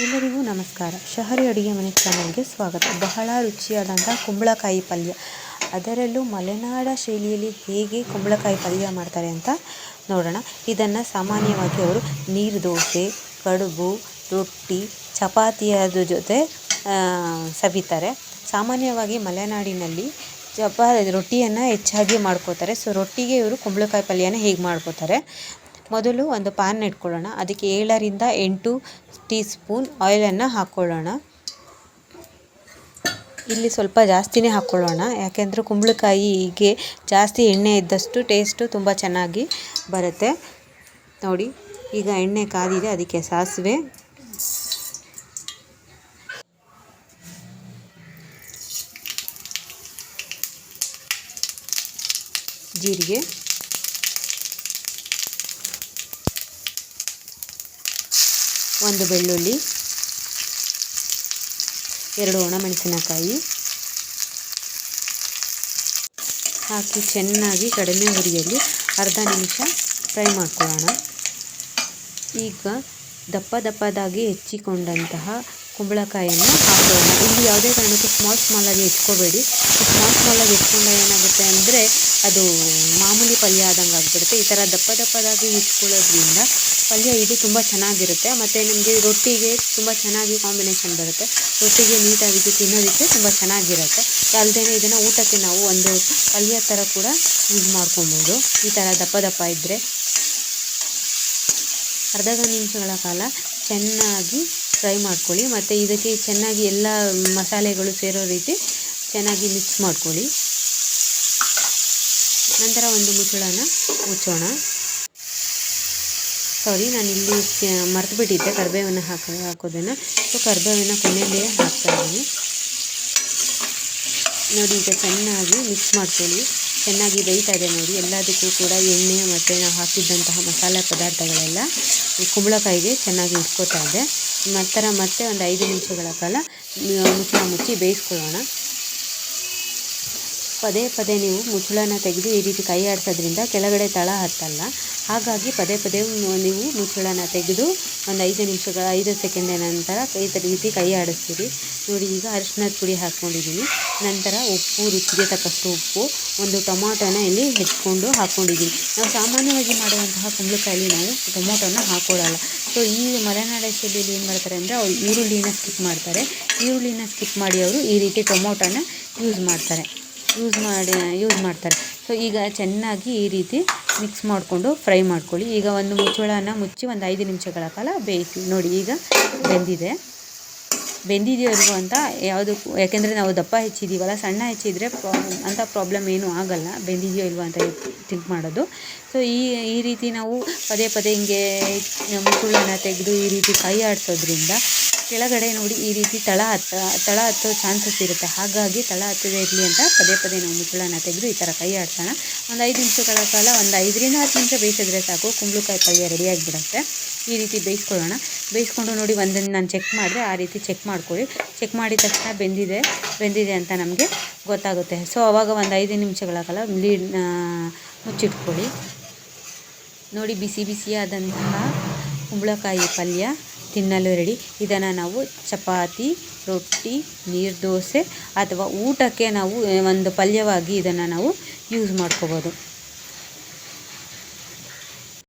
ಎಲ್ಲರಿಗೂ ನಮಸ್ಕಾರ. ಶಹರಿ ಅಡುಗೆ ಮನೆ ಚಾನಲ್ಗೆ ಸ್ವಾಗತ. ಬಹಳ ರುಚಿಯಾದಂಥ ಕುಂಬಳಕಾಯಿ ಪಲ್ಯ. ಅದರಲ್ಲೂ ಮಲೆನಾಡ ಶೈಲಿಯಲ್ಲಿ ಹೇಗೆ ಕುಂಬಳಕಾಯಿ ಪಲ್ಯ ಮಾಡ್ತಾರೆ ಅಂತ ನೋಡೋಣ. ಇದನ್ನು ಸಾಮಾನ್ಯವಾಗಿ ಅವರು ನೀರು ದೋಸೆ ಕಡುಬು, ರೊಟ್ಟಿ ಚಪಾತಿಯಾದ ಜೊತೆ ಸವಿತಾರೆ. ಸಾಮಾನ್ಯವಾಗಿ ಮಲೆನಾಡಿನಲ್ಲಿ ಚಪಾ ರೊಟ್ಟಿಯನ್ನು ಹೆಚ್ಚಾಗಿ ಮಾಡ್ಕೋತಾರೆ. ಸೊ, ರೊಟ್ಟಿಗೆ ಇವರು ಕುಂಬಳಕಾಯಿ ಪಲ್ಯನ ಹೇಗೆ ಮಾಡ್ಕೋತಾರೆ? ಮೊದಲು ಒಂದು ಪ್ಯಾನ್ ಇಟ್ಕೊಳ್ಳೋಣ. ಅದಕ್ಕೆ ಏಳರಿಂದ ಎಂಟು ಟೀ ಸ್ಪೂನ್ ಆಯಿಲನ್ನು ಹಾಕ್ಕೊಳ್ಳೋಣ ಇಲ್ಲಿ ಸ್ವಲ್ಪ ಜಾಸ್ತಿನೇ ಹಾಕ್ಕೊಳ್ಳೋಣ ಯಾಕೆಂದರೆ ಕುಂಬಳಕಾಯಿಗೆ ಜಾಸ್ತಿ ಎಣ್ಣೆ ಇದ್ದಷ್ಟು ಟೇಸ್ಟು ತುಂಬ ಚೆನ್ನಾಗಿ ಬರುತ್ತೆ. ನೋಡಿ, ಈಗ ಎಣ್ಣೆ ಕಾದಿದೆ, ಅದಕ್ಕೆ ಸಾಸಿವೆ. ಜೀರಿಗೆ. ಒಂದು ಬೆಳ್ಳುಳ್ಳಿ, ಎರಡು ಒಣಮೆಣಸಿನಕಾಯಿ ಹಾಕಿ ಚೆನ್ನಾಗಿ ಕಡಿಮೆ ಹುರಿಯಲ್ಲಿ ಅರ್ಧ ನಿಮಿಷ ಫ್ರೈ ಮಾಡ್ಕೊಳ್ಳೋಣ. ಈಗ ದಪ್ಪ ದಪ್ಪದಾಗಿ ಹೆಚ್ಚಿಕೊಂಡಂತಹ ಕುಂಬಳಕಾಯಿಯನ್ನು ಹಾಕೋಣ. ಇಲ್ಲಿ ಯಾವುದೇ ಕಾರಣಕ್ಕೂ ಸ್ಮಾಲ್ ಸ್ಮಾಲಾಗಿ ಹೆಚ್ಕೋಬೇಡಿ. ಸ್ಮಾಲ್ ಸ್ಮಾಲಾಗಿ ಅಂದರೆ ಅದು ಮಾಮೂಲಿ ಪಲ್ಯ ಆದಂಗೆ ಆಗಿಬಿಡುತ್ತೆ. ಈ ಥರ ದಪ್ಪ ದಪ್ಪದಾಗಿ ಹೆಚ್ಕೊಳ್ಳೋದ್ರಿಂದ ಪಲ್ಯ ಇದು ತುಂಬ ಚೆನ್ನಾಗಿರುತ್ತೆ. ಮತ್ತು ನಿಮಗೆ ರೊಟ್ಟಿಗೆ ತುಂಬ ಚೆನ್ನಾಗಿ ಕಾಂಬಿನೇಷನ್ ಬರುತ್ತೆ. ರೊಟ್ಟಿಗೆ ನೀಟಾಗಿ ಇದು ತಿನ್ನೋದಕ್ಕೆ ತುಂಬ ಚೆನ್ನಾಗಿರುತ್ತೆ. ಅಲ್ಲದೆ ಇದನ್ನು ಊಟಕ್ಕೆ ನಾವು ಒಂದು ಪಲ್ಯ ಥರ ಕೂಡ ಯೂಸ್ ಮಾಡ್ಕೊಬೋದು. ಈ ಥರ ದಪ್ಪ ದಪ್ಪ ಇದ್ದರೆ ಅರ್ಧ ನಿಮಿಷಗಳ ಕಾಲ ಚೆನ್ನಾಗಿ ಫ್ರೈ ಮಾಡ್ಕೊಳ್ಳಿ. ಮತ್ತು ಇದಕ್ಕೆ ಚೆನ್ನಾಗಿ ಎಲ್ಲ ಮಸಾಲೆಗಳು ಸೇರೋ ರೀತಿ ಚೆನ್ನಾಗಿ ಮಿಕ್ಸ್ ಮಾಡ್ಕೊಳ್ಳಿ. ನಂತರ ಒಂದು ಮುಚ್ಚಳನ ಮುಚ್ಚೋಣ. ಸಾರಿ ನಾನು ಇಲ್ಲಿ ಮರೆತು ಬಿಟ್ಟಿದ್ದೆ ಕರಿಬೇವನ್ನು ಹಾಕ, ಹಾಕೋದನ್ನು. ಸೊ ಕರಿಬೇವನ್ನು ಕೊನೆಯಲ್ಲೇ ಹಾಕ್ತಾ ಇದ್ದೀನಿ. ನೋಡಿ, ಈಗ ಚೆನ್ನಾಗಿ ಮಿಕ್ಸ್ ಮಾಡ್ಕೊಳ್ಳಿ. ಚೆನ್ನಾಗಿ ಬೇಯ್ತಾ ಇದೆ ನೋಡಿ. ಎಲ್ಲದಕ್ಕೂ ಕೂಡ ಎಣ್ಣೆ ಮತ್ತು ನಾವು ಹಾಕಿದ್ದಂತಹ ಮಸಾಲೆ ಪದಾರ್ಥಗಳೆಲ್ಲ ಕುಂಬಳಕಾಯಿಗೆ ಚೆನ್ನಾಗಿ ಇಟ್ಕೋತಾ ಇದೆ. ನಂತರ ಮತ್ತೆ ಒಂದು ಐದು ನಿಮಿಷಗಳ ಕಾಲ ಮುಚ್ಚಳ ಮುಚ್ಚಿ ಬೇಯಿಸ್ಕೊಳ್ಳೋಣ. ಪದೇ ಪದೇ ನೀವು ಮುಚ್ಚಳನ ತೆಗೆದು ಈ ರೀತಿ ಕೈ ಆಡಿಸೋದ್ರಿಂದ ಕೆಳಗಡೆ ತಳ ಹತ್ತಲ್ಲ. ಹಾಗಾಗಿ ಪದೇ ಪದೇ ನೀವು ಮುಚ್ಚಳನ ತೆಗೆದು ಒಂದು ಐದು ನಿಮಿಷಗಳ, ಐದು ಸೆಕೆಂಡಿನ ನಂತರ ಈ ರೀತಿ ಕೈ ಆಡಿಸ್ತೀರಿ. ನೋಡಿ, ಈಗ ಅರಿಶಿನದ ಪುಡಿ ಹಾಕ್ಕೊಂಡಿದ್ದೀನಿ ನಂತರ ಉಪ್ಪು, ರುಚಿಗೆ ತಕ್ಕಷ್ಟು ಉಪ್ಪು, ಒಂದು ಟೊಮೊಟೊನ ಇಲ್ಲಿ ಹೆಚ್ಕೊಂಡು ಹಾಕ್ಕೊಂಡಿದ್ದೀನಿ ನಾವು ಸಾಮಾನ್ಯವಾಗಿ ಮಾಡುವಂತಹ ಕುಂಬಳಕಾಯಲ್ಲಿ ನಾವು ಟೊಮೊಟೊನ ಹಾಕ್ಕೊಳ್ಳಲ್ಲ ಸೊ ಈ ಮಲೆನಾಡ ಶೈಲಿಯಲ್ಲಿ ಏನು ಮಾಡ್ತಾರೆ ಅಂದರೆ ಅವರು ಈರುಳ್ಳಿನ ಸ್ಕಿಪ್ ಮಾಡ್ತಾರೆ. ಈರುಳ್ಳಿನ ಸ್ಕಿಪ್ ಮಾಡಿ ಅವರು ಈ ರೀತಿ ಟೊಮೊಟೊನ ಯೂಸ್ ಮಾಡ್ತಾರೆ. ಯೂಸ್ ಮಾಡಿ ಯೂಸ್ ಮಾಡ್ತಾರೆ. ಸೊ ಈಗ ಚೆನ್ನಾಗಿ ಈ ರೀತಿ ಮಿಕ್ಸ್ ಮಾಡಿಕೊಂಡು ಫ್ರೈ ಮಾಡ್ಕೊಳ್ಳಿ. ಈಗ ಒಂದು ಮುಚ್ಚಳನ ಮುಚ್ಚಿ ಒಂದು ಐದು ನಿಮಿಷಗಳ ಕಾಲ ಬೇಯಿಸಿ. ನೋಡಿ, ಈಗ ಬೆಂದಿದೆ. ಬೆಂದಿದೆಯೋ ಇಲ್ವೋ ಅಂತ ಯಾವುದು, ಯಾಕೆಂದರೆ ನಾವು ದಪ್ಪ ಹೆಚ್ಚಿದ್ದೀವಲ್ಲ ಸಣ್ಣ ಹೆಚ್ಚಿದ್ರೆ ಪ್ರಾಬ್ಲಮ್ ಅಂಥ ಪ್ರಾಬ್ಲಮ್ ಏನೂ ಆಗಲ್ಲ. ಬೆಂದಿದೆಯೋ ಇಲ್ವೋ ಅಂತ ಥಿಂಕ್ ಮಾಡೋದು. ಸೊ ಈ ಈ ರೀತಿ ನಾವು ಪದೇ ಪದೇ ಹಿಂಗೆ ಮುಚ್ಚಳನ ತೆಗೆದು ಈ ರೀತಿ ಕೈ ಆಡಿಸೋದ್ರಿಂದ ಕೆಳಗಡೆ ನೋಡಿ ಈ ರೀತಿ ತಳ ಹತ್ತ, ತಳ ಹತ್ತೋ ಚಾನ್ಸಸ್ ಇರುತ್ತೆ. ಹಾಗಾಗಿ ತಳ ಹತ್ತದೇ ಇರಲಿ ಅಂತ ಪದೇ ಪದೇ ನಾವು ಮುಚ್ಚಳನ ತೆಗೆದು ಈ ಥರ ಕೈ ಆಡ್ಸೋಣ. ಒಂದು ಐದು ನಿಮಿಷಗಳ ಕಾಲ, ಒಂದು ಐದರಿಂದ ಹತ್ತು ನಿಮಿಷ ಬೇಯಿಸಿದ್ರೆ ಸಾಕು. ಕುಂಬಳಕಾಯಿ ಪಲ್ಯ ರೆಡಿಯಾಗಿಬಿಡುತ್ತೆ ಈ ರೀತಿ ಬೇಯಿಸ್ಕೊಳ್ಳೋಣ. ಬೇಯಿಸ್ಕೊಂಡು ನೋಡಿ ಒಂದನ್ನು ನಾನು ಚೆಕ್ ಮಾಡಿದೆ ಆ ರೀತಿ ಚೆಕ್ ಮಾಡ್ಕೊಳ್ಳಿ. ಚೆಕ್ ಮಾಡಿದ ತಕ್ಷಣ ಬೆಂದಿದೆ ಬೆಂದಿದೆ ಅಂತ ನಮಗೆ ಗೊತ್ತಾಗುತ್ತೆ. ಸೊ ಅವಾಗ ಒಂದು ಐದು ನಿಮಿಷಗಳ ಕಾಲ ಲೀಡ್ ಮುಚ್ಚಿಟ್ಕೊಳ್ಳಿ. ನೋಡಿ ಬಿಸಿ ಬಿಸಿಯಾದಂತಹ ಕುಂಬಳಕಾಯಿ ಪಲ್ಯ. ತಿನ್ನಲು ರೆಡಿ. ಇದನ್ನು ನಾವು ಚಪಾತಿ, ರೊಟ್ಟಿ, ನೀರು ದೋಸೆ ಅಥವಾ ಊಟಕ್ಕೆ ನಾವು ಒಂದು ಪಲ್ಯವಾಗಿ ಇದನ್ನು ನಾವು ಯೂಸ್ ಮಾಡ್ಕೋಬೋದು.